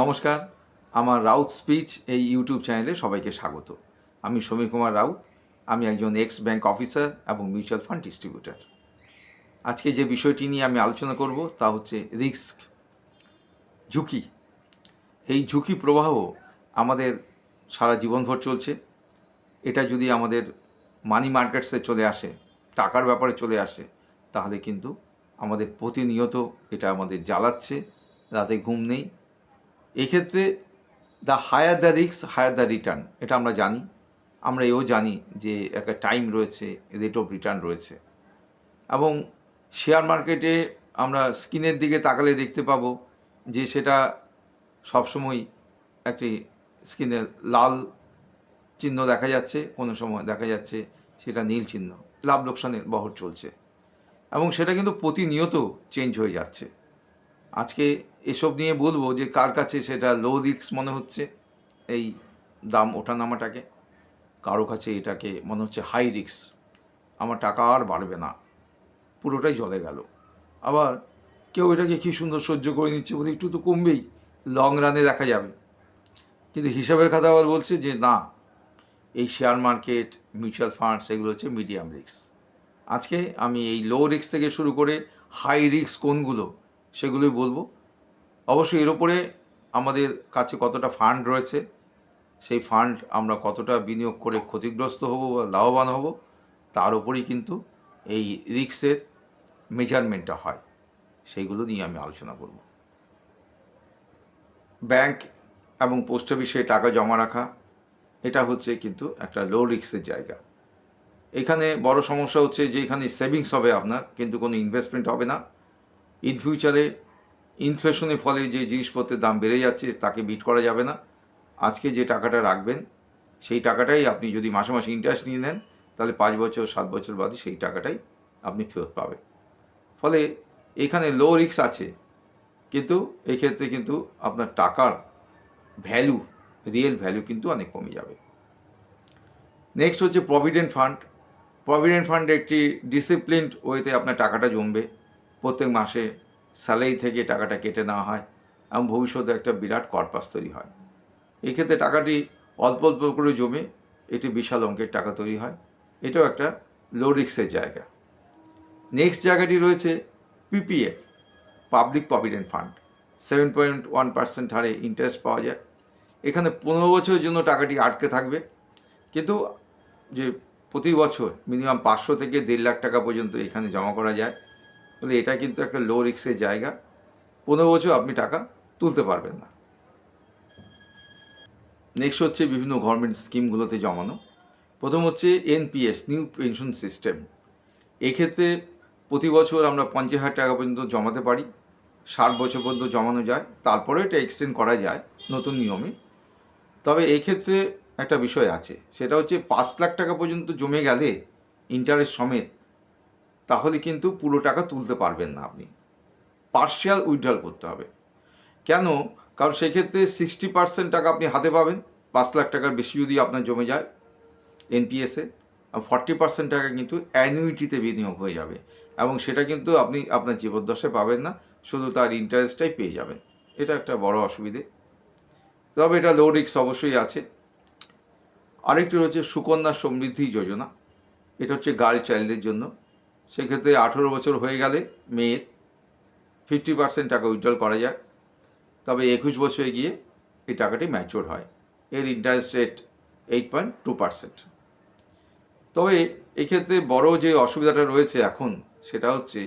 নমস্কার, আমার রাউত স্পিচ এই ইউটিউব চ্যানেলে সবাইকে স্বাগত। আমি সমীর কুমার রাউত, আমি একজন এক্স ব্যাংক অফিসার এবং মিউচুয়াল ফান্ড ডিস্ট্রিবিউটর। আজকে যে বিষয়টি নিয়ে আমি আলোচনা করব তা হচ্ছে রিস্ক, ঝুঁকি। এই ঝুঁকি প্রবাহ আমাদের সারা জীবনভর চলছে। এটা যদি আমাদের মানি মার্কেটসে চলে আসে, টাকার ব্যাপারে চলে আসে, তাহলে কিন্তু আমাদের প্রতিনিয়ত এটা আমাদের জ্বালাচ্ছে, রাতে ঘুম নেই এক্ষেত্রে the higher the risk higher the return এটা আমরা জানি। আমরা এও জানি যে একটা টাইম রয়েছে রেট অফ রিটার্ন রয়েছে। এবং শেয়ার মার্কেটে আমরা স্কিনের দিকে তাকালে দেখতে পাবো যে সেটা সবসময় একটি স্ক্রিনে লাল চিহ্ন দেখা যাচ্ছে, কোনো সময় দেখা যাচ্ছে সেটা নীল চিহ্ন, লাভ লোকসানের বহর চলছে। এবং সেটা কিন্তু প্রতিনিয়ত চেঞ্জ হয়ে যাচ্ছে। আজকে এসব নিয়ে বলব যে কার কাছে সেটা লো রিস্ক মনে হচ্ছে এই দাম ওঠানামাটাকে? কারও কাছে এটাকে মনে হচ্ছে হাই রিস্ক আমার টাকা আর বাড়বে না। পুরোটাই জলে গেল। আবার কেউ এটাকে কী সুন্দর সহ্য করে নিচ্ছে বলে একটু তো কমবেই। লং রানে দেখা যাবে। কিন্তু হিসাবের খাতা আবার বলছে যে না, এই শেয়ার মার্কেট মিউচুয়াল ফান্ডস সেগুলো হচ্ছে মিডিয়াম রিস্ক আজকে আমি এই লো রিস্ক থেকে শুরু করে হাই রিস্ক কোনগুলো সেগুলোই বলব। অবশ্যই এর উপরে আমাদের কাছে কতটা ফান্ড রয়েছে, সেই ফান্ড আমরা কতটা বিনিয়োগ করে ক্ষতিগ্রস্ত হব বা লাভবান হব, তার উপরেই কিন্তু এই রিক্সের মেজারমেন্টটা হয়। সেইগুলো নিয়ে আমি আলোচনা করব। ব্যাংক এবং পোস্ট অফিসে টাকা জমা রাখা, এটা হচ্ছে কিন্তু একটা লো রিক্সের জায়গা। এখানে বড় সমস্যা হচ্ছে যে এখানে সেভিংস হবে আপনার, কিন্তু কোনো ইনভেস্টমেন্ট হবে না। ইন ফিউচারে ইনফ্লেশনের ফলে যে জিনিসপত্রের দাম বেড়ে যাচ্ছে, তাকে বিট করা যাবে না। আজকে যে টাকাটা রাখবেন, সেই টাকাটাই আপনি যদি মাসে মাসে ইন্টারেস্ট নিয়ে নেন, তাহলে পাঁচ বছর, সাত বছর বাদে সেই টাকাটাই আপনি ফেরত পাবেন। ফলে এখানে লো রিস্ক আছে, কিন্তু এক্ষেত্রে কিন্তু আপনার টাকার ভ্যালু রিয়েল ভ্যালু কিন্তু অনেক কমে যাবে। নেক্সট হচ্ছে প্রভিডেন্ট ফান্ড প্রভিডেন্ট ফান্ড একটি ডিসিপ্লিনড ওয়েতে আপনার টাকাটা জমবে। প্রত্যেক মাসে স্যালারি থেকে টাকাটা কেটে নেওয়া হয় এবং ভবিষ্যতে একটা বিরাট কর্পাস তৈরি হয়। এক্ষেত্রে টাকাটি অল্প অল্প করে জমে এটি বিশাল অঙ্কের টাকা তৈরি হয়। এটাও একটা লো রিক্সের জায়গা। নেক্সট জায়গাটি রয়েছে PPF public provident fund seven point one percent হারে ইন্টারেস্ট পাওয়া যায়। এখানে পনেরো বছরের জন্য টাকাটি আটকে থাকবে। কিন্তু যে প্রতি বছর মিনিমাম পাঁচশো থেকে দেড় লাখ টাকা পর্যন্ত এখানে জমা করা যায়। তাহলে এটা কিন্তু একটা লো রিক্সের জায়গা। পনেরো বছর আপনি টাকা তুলতে পারবেন না। নেক্সট হচ্ছে বিভিন্ন গভর্নমেন্ট স্কিমগুলোতে জমানো। প্রথম হচ্ছে এনপিএস নিউ পেনশন সিস্টেম এক্ষেত্রে প্রতি বছর আমরা পঞ্চাশ হাজার টাকা পর্যন্ত জমাতে পারি। ষাট বছর পর্যন্ত জমানো যায়। তারপরে এটা এক্সটেন্ড করা যায় নতুন নিয়মে। তবে এক্ষেত্রে একটা বিষয় আছে। সেটা হচ্ছে পাঁচ লাখ টাকা পর্যন্ত জমে গেলে ইন্টারেস্ট সমেত তাহলে কিন্তু পুরো টাকা তুলতে পারবেন না আপনি। পার্শিয়াল উইথড্রল করতে হবে। কেন? কারণ সেক্ষেত্রে সিক্সটি পার্সেন্ট টাকা আপনি হাতে পাবেন। পাঁচ লাখ টাকার বেশি যদি আপনার জমে যায় এনপিএসে ফর্টি পার্সেন্ট টাকা কিন্তু অ্যানুইটিতে বিনিয়োগ হয়ে যাবে। এবং সেটা কিন্তু আপনি আপনার জীবদ্দশায় পাবেন না, শুধু তার ইন্টারেস্টটাই পেয়ে যাবেন। এটা একটা বড় অসুবিধে। তবে এটা লো রিক্স অবশ্যই আছে। আরেকটি রয়েছে সুকন্যা সমৃদ্ধি যোজনা। এটা হচ্ছে গার্ল চাইল্ডের জন্য। সেক্ষেত্রে আঠেরো বছর হয়ে গেলে মেয়ের ফিফটি পার্সেন্ট টাকা উইথড্রল করা যায়। তবে একুশ বছরে গিয়ে এই টাকাটি ম্যাচিওর হয়। এর interest rate eight point two percent তবে এক্ষেত্রে বড় যে অসুবিধাটা রয়েছে এখন, সেটা হচ্ছে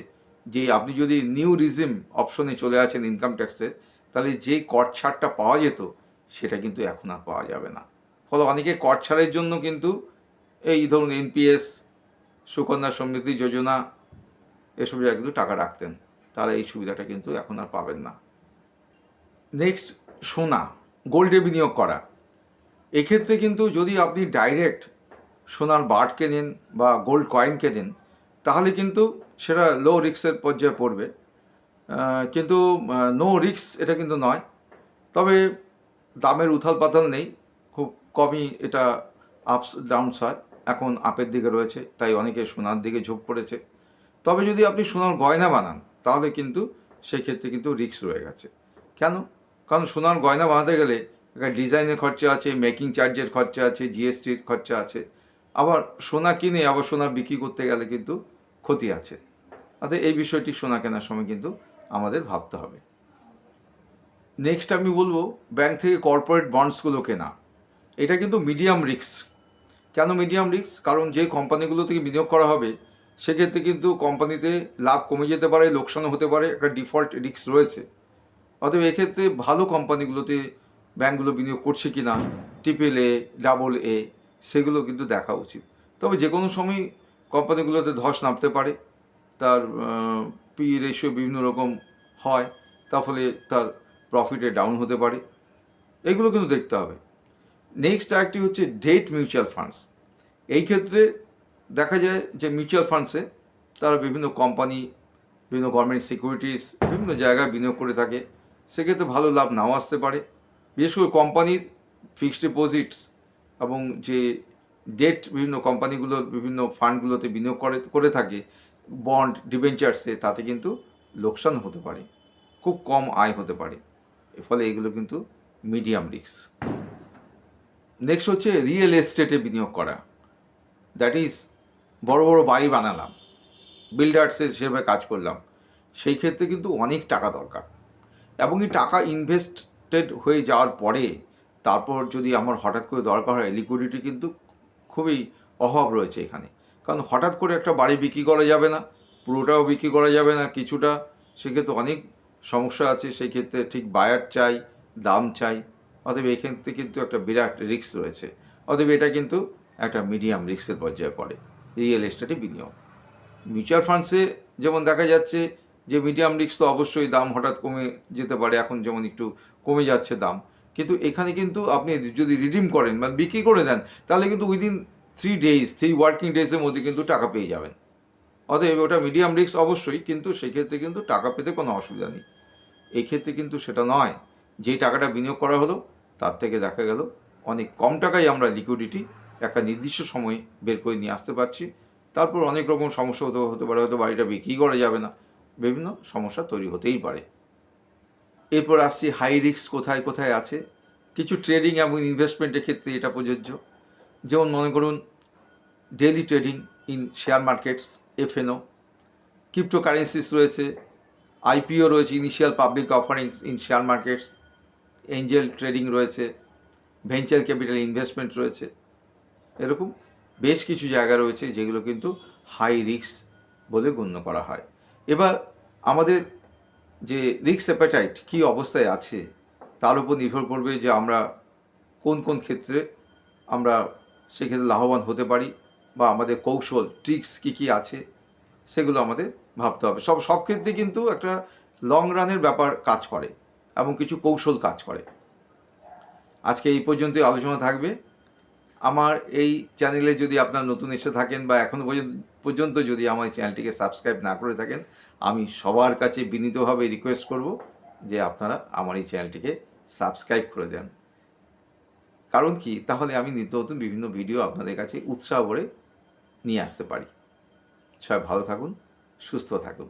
যে আপনি যদি নিউ রিজিম অপশনে চলে আসেন ইনকাম ট্যাক্সে তাহলে যে কর ছাড়টা পাওয়া যেত, সেটা কিন্তু এখন আর পাওয়া যাবে না। ফলে অনেকে কর ছাড়ের জন্য কিন্তু এই ধরুন এনপিএস সুকন্যা সমৃদ্ধি যোজনা, এসব জায়গায় কিন্তু টাকা রাখতেন। তারা এই সুবিধাটা কিন্তু এখন আর পাবেন না। নেক্সট সোনা গোল্ডে বিনিয়োগ করা। এক্ষেত্রে কিন্তু যদি আপনি ডাইরেক্ট সোনার বার্ড কেনেন বা গোল্ড কয়েন কেনেন, তাহলে কিন্তু সেটা লো রিক্সের পর্যায়ে পড়বে। কিন্তু নো রিক্স এটা কিন্তু নয়। তবে দামের উথাল পাতাল নেই। খুব কমই এটা আপস ডাউনস হয়। এখন আপের দিকে রয়েছে, তাই অনেকে সোনার দিকে ঝোঁক পড়েছে। তবে যদি আপনি সোনার গয়না বানান, তাহলে কিন্তু সেক্ষেত্রে কিন্তু রিক্স রয়ে গেছে। কেন? কারণ সোনার গয়না বানাতে গেলে একটা ডিজাইনের খরচা আছে, মেকিং চার্জের খরচা আছে, জিএসটির খরচা আছে। আবার সোনা কিনে আবার সোনা বিক্রি করতে গেলে কিন্তু ক্ষতি আছে। অর্থাৎ এই বিষয়টি সোনা কেনার সময় কিন্তু আমাদের ভাবতে হবে। নেক্সট আমি বলব ব্যাংক থেকে কর্পোরেট বন্ডসগুলো কেনা। এটা কিন্তু মিডিয়াম রিস্ক কেন মিডিয়াম রিস্ক কারণ যে কোম্পানিগুলো থেকে বিনিয়োগ করা হবে, সেক্ষেত্রে কিন্তু কোম্পানিতে লাভ কমে যেতে পারে, লোকসানও হতে পারে, একটা ডিফল্ট রিস্ক রয়েছে। অতএব এক্ষেত্রে ভালো কোম্পানিগুলোতে ব্যাংকগুলো বিনিয়োগ করছে কি না ট্রিপল এ ডাবল এ সেগুলো কিন্তু দেখা উচিত। তবে যে কোনো সময় কোম্পানিগুলোতে ধস নামতে পারে, তার পি রেশিও বিভিন্ন রকম হয়, তার ফলে তার প্রফিটে ডাউন হতে পারে। এগুলো কিন্তু দেখতে হবে। নেক্সট আরেকটি হচ্ছে ডেট মিউচুয়াল ফান্ডস এই ক্ষেত্রে দেখা যায় যে মিউচুয়াল ফান্ডসে তারা বিভিন্ন কোম্পানি বিভিন্ন গভর্নমেন্ট সিকিউরিটিস বিভিন্ন জায়গায় বিনিয়োগ করে থাকে। সেক্ষেত্রে ভালো লাভ নাও আসতে পারে। বিশেষ করে কোম্পানির ফিক্সড ডিপোজিটস এবং যে ডেট বিভিন্ন কোম্পানিগুলোর বিভিন্ন ফান্ডগুলোতে বিনিয়োগ করে করে থাকে বন্ড ডিবেঞ্চার্সে তাতে কিন্তু লোকসান হতে পারে। খুব কম আয় হতে পারে। এর ফলে এগুলো কিন্তু মিডিয়াম রিস্ক নেক্সট হচ্ছে রিয়েল এস্টেটে বিনিয়োগ করা। দ্যাট ইজ বড় বড় বাড়ি বানালাম বিল্ডার্সের হিসেবে কাজ করলাম, সেই ক্ষেত্রে কিন্তু অনেক টাকা দরকার। এবং এই টাকা ইনভেস্টেড হয়ে যাওয়ার পরে, তারপর যদি আমার হঠাৎ করে দরকার হয় লিকুইডিটি কিন্তু খুবই অভাব রয়েছে এখানে। কারণ হঠাৎ করে একটা বাড়ি বিক্রি করা যাবে না, পুরোটাও বিক্রি করা যাবে না, কিছুটা, সেক্ষেত্রে অনেক সমস্যা আছে, সেই ক্ষেত্রে ঠিক বায়ার চাই, দাম চাই। অতএব এক্ষেত্রে কিন্তু একটা বিরাট রিস্ক রয়েছে। অতএব এটা কিন্তু একটা মিডিয়াম রিস্কের পর্যায়ে পড়ে। রিয়েল এস্টেটে বিনিয়োগ। মিউচুয়াল ফান্ডসে যেমন দেখা যাচ্ছে যে মিডিয়াম রিস্ক তো অবশ্যই দাম হঠাৎ কমে যেতে পারে, এখন যেমন একটু কমে যাচ্ছে দাম। কিন্তু এখানে কিন্তু আপনি যদি রিডিম করেন বা বিক্রি করে দেন, তাহলে কিন্তু within three days three working ডেজের মধ্যে কিন্তু টাকা পেয়ে যাবেন। অতএব ওটা মিডিয়াম রিস্ক অবশ্যই, কিন্তু সেক্ষেত্রে কিন্তু টাকা পেতে কোনো অসুবিধা নেই। এক্ষেত্রে কিন্তু সেটা নয়। যেই টাকাটা বিনিয়োগ করা হলো তার থেকে দেখা গেল অনেক কম টাকায় আমরা লিকুইডিটি একটা নির্দিষ্ট সময়ে বের করে নিয়ে আসতে পারছি। তারপর অনেক রকম সমস্যা হতে হতে পারে, হয়তো বাড়িটা বিক্রি করা যাবে না। বিভিন্ন সমস্যা তৈরি হতেই পারে। এরপর আসছি হাই রিস্ক কোথায় কোথায় আছে? কিছু ট্রেডিং এবং ইনভেস্টমেন্টের ক্ষেত্রে এটা প্রযোজ্য। যেমন মনে করুন daily trading in share markets FnO cryptocurrencies রয়েছে আইপিও রয়েছে initial public offerings in share markets angel trading রয়েছে ভেঞ্চার ক্যাপিটাল ইনভেস্টমেন্ট রয়েছে, এরকম বেশ কিছু জায়গা রয়েছে যেগুলো কিন্তু হাই রিস্ক বলে গণ্য করা হয়। এবার আমাদের যে রিক্স অ্যাপাটাইট কী অবস্থায় আছে, তার উপর নির্ভর করবে যে আমরা কোন কোন ক্ষেত্রে আমরা সেক্ষেত্রে লাভবান হতে পারি বা আমাদের কৌশল ট্রিক্স কী কী আছে, সেগুলো আমাদের ভাবতে হবে। সব সব ক্ষেত্রে কিন্তু একটা লং রানের ব্যাপার কাজ করে। এবং কিছু কৌশল কাজ করে। আজকে এই পর্যন্তই আলোচনা থাকবে। আমার এই চ্যানেলে যদি আপনার নতুন এসে থাকেন বা এখনও পর্যন্ত যদি আমার চ্যানেলটিকে সাবস্ক্রাইব না করে থাকেন, আমি সবার কাছে বিনীতভাবে রিকোয়েস্ট করব যে আপনারা আমার এই চ্যানেলটিকে সাবস্ক্রাইব করে দেন। কারণ কি? তাহলে আমি নিত্য নতুন বিভিন্ন ভিডিও আপনাদের কাছে উৎসাহ করে নিয়ে আসতে পারি। সবাই ভালো থাকুন, সুস্থ থাকুন।